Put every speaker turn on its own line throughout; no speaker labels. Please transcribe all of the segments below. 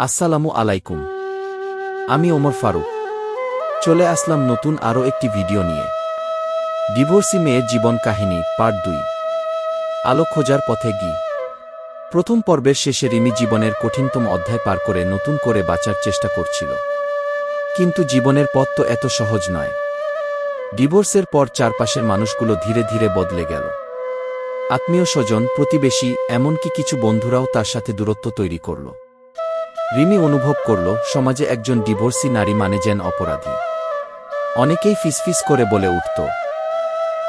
আসসালামু আলাইকুম। আমি ওমর ফারুক। চলে আসলাম নতুন আরও একটি ভিডিও নিয়ে। ডিভোর্সি মেয়ের জীবন কাহিনী, পার্ট দুই। আলো খোঁজার পথে গি প্রথম পর্বের শেষে রিমি জীবনের কঠিনতম অধ্যায় পার করে নতুন করে বাঁচার চেষ্টা করছিল। কিন্তু জীবনের পথ তো এত সহজ নয়। ডিভোর্সের পর চারপাশের মানুষগুলো ধীরে ধীরে বদলে গেল। আত্মীয় স্বজন, প্রতিবেশী, এমনকি কিছু বন্ধুরাও তার সাথে দূরত্ব তৈরি করল। রিমি অনুভব করল, সমাজে একজন ডিভোর্সি নারী মানে যেন অপরাধী। অনেকেই ফিসফিস করে বলে উঠত,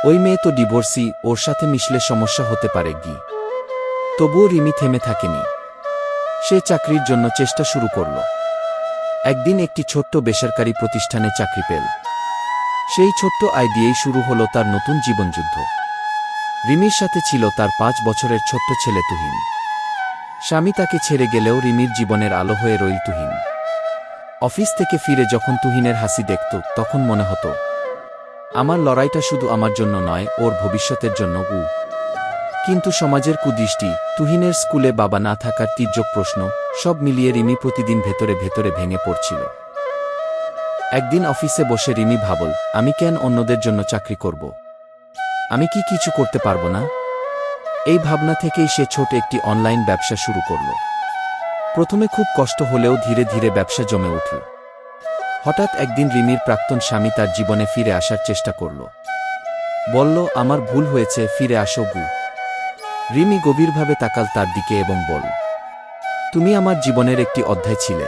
ওই মেয়ে তো ডিভোর্সি, ওর সাথে মিশলে সমস্যা হতে পারে গি তবুও রিমি থেমে থাকেনি। সে চাকরির জন্য চেষ্টা শুরু করল। একদিন একটি ছোট্ট বেসরকারি প্রতিষ্ঠানে চাকরি পেল। সেই ছোট্ট আয় দিয়েই শুরু হলো তার নতুন জীবনযুদ্ধ। রিমির সাথে ছিল তার পাঁচ বছরের ছোট্ট ছেলে তুহিন। স্বামী তাকে ছেড়ে গেলেও রিমির জীবনের আলো হয়ে রইল তুহিন। অফিস থেকে ফিরে যখন তুহিনের হাসি দেখত, তখন মনে হতো, আমার লড়াইটা শুধু আমার জন্য নয়, ওর ভবিষ্যতের জন্য উ। কিন্তু সমাজের কুদৃষ্টি, তুহিনের স্কুলে বাবা না থাকার তীর্যক প্রশ্ন, সব মিলিয়ে রিমি প্রতিদিন ভেতরে ভেতরে ভেঙে পড়ছিল। একদিন অফিসে বসে রিমি ভাবল, আমি কেন অন্যদের জন্য চাকরি করব? আমি কি কিছু করতে পারব না? এই ভাবনা থেকেই সে ছোট একটি অনলাইন ব্যবসা শুরু করল। প্রথমে খুব কষ্ট হলেও ধীরে ধীরে ব্যবসা জমে উঠল। হঠাৎ একদিন রিমির প্রাক্তন স্বামী তার জীবনে ফিরে আসার চেষ্টা করল। বলল, আমার ভুল হয়েছে, ফিরে আসো গু। রিমি গভীরভাবে তাকাল তার দিকে এবং বল তুমি আমার জীবনের একটি অধ্যায় ছিলে।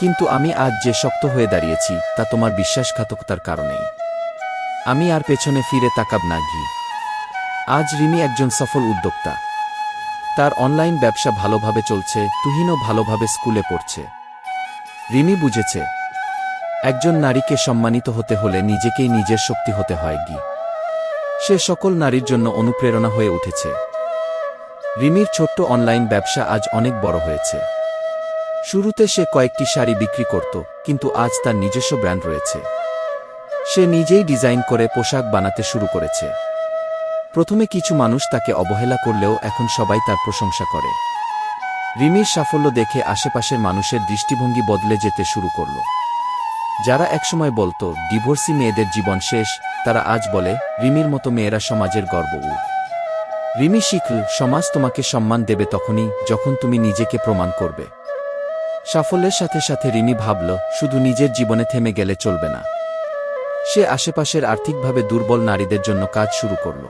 কিন্তু আমি আজ যে শক্ত হয়ে দাঁড়িয়েছি, তা তোমার বিশ্বাসঘাতকতার কারণেই। আমি আর পেছনে ফিরে তাকাব না, ঘি। আজ রিমি একজন সফল উদ্যোক্তা। তার অনলাইন ব্যবসা ভালোভাবে চলছে, তুহিনও ভালোভাবে স্কুলে পড়ছে। রিমি বুঝেছে, একজন নারীকে সম্মানিত হতে হলে নিজেকেই নিজের শক্তি হতে হয় গি। সে সকল নারীর জন্য অনুপ্রেরণা হয়ে উঠেছে। রিমির ছোট্ট অনলাইন ব্যবসা আজ অনেক বড় হয়েছে। শুরুতে সে কয়েকটি শাড়ি বিক্রি করত, কিন্তু আজ তার নিজস্ব ব্র্যান্ড রয়েছে। সে নিজেই ডিজাইন করে পোশাক বানাতে শুরু করেছে। প্রথমে কিছু মানুষ তাকে অবহেলা করলেও এখন সবাই তার প্রশংসা করে। রিমির সাফল্য দেখে আশেপাশের মানুষের দৃষ্টিভঙ্গি বদলে যেতে শুরু করল। যারা একসময় বলতো, ডিভোর্সি মেয়েদের জীবন শেষ তারা আজ বলে, রিমির মতো মেয়েরা সমাজের গর্ব উ রিমি শিখল, সমাজ তোমাকে সম্মান দেবে তখনই, যখন তুমি নিজেকে প্রমাণ করবে সাফল্যের সাথে সাথে রিমি ভাবল, শুধু নিজের জীবনে থেমে গেলে চলবে না সে আশেপাশের আর্থিকভাবে দুর্বল নারীদের জন্য কাজ শুরু করল।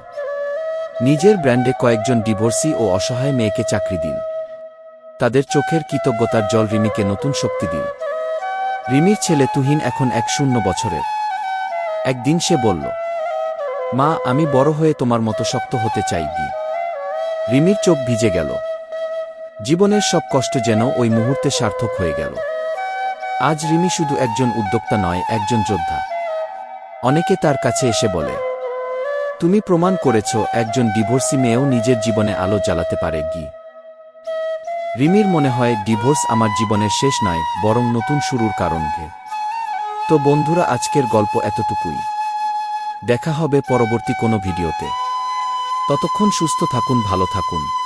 নিজের ব্র্যান্ডে কয়েকজন ডিভোর্সি ও অসহায় মেয়েকে চাকরি দিন। তাদের চোখের কৃতজ্ঞতার জল রিমিকে নতুন শক্তি দিন। রিমির ছেলে তুহিন এখন এক শূন্য বছরের। একদিন সে বলল, মা, আমি বড় হয়ে তোমার মতো শক্ত হতে চাই গি রিমির চোখ ভিজে গেল। জীবনের সব কষ্ট যেন ওই মুহূর্তে সার্থক হয়ে গেল। আজ রিমি শুধু একজন উদ্যোক্তা নয়, একজন যোদ্ধা। অনেকে তার কাছে এসে বলে তুমি প্রমাণ করেছ, একজন ডিভোর্সি মেয়েও নিজের জীবনে আলো জ্বালাতে পারে, গি। রিমির মনে হয়, ডিভোর্স আমার জীবনের শেষ নয়, বরং নতুন শুরুর কারণ, ঘে। তো বন্ধুরা, আজকের গল্প এতটুকুই। দেখা হবে পরবর্তী কোনো ভিডিওতে। ততক্ষণ সুস্থ থাকুন, ভালো থাকুন।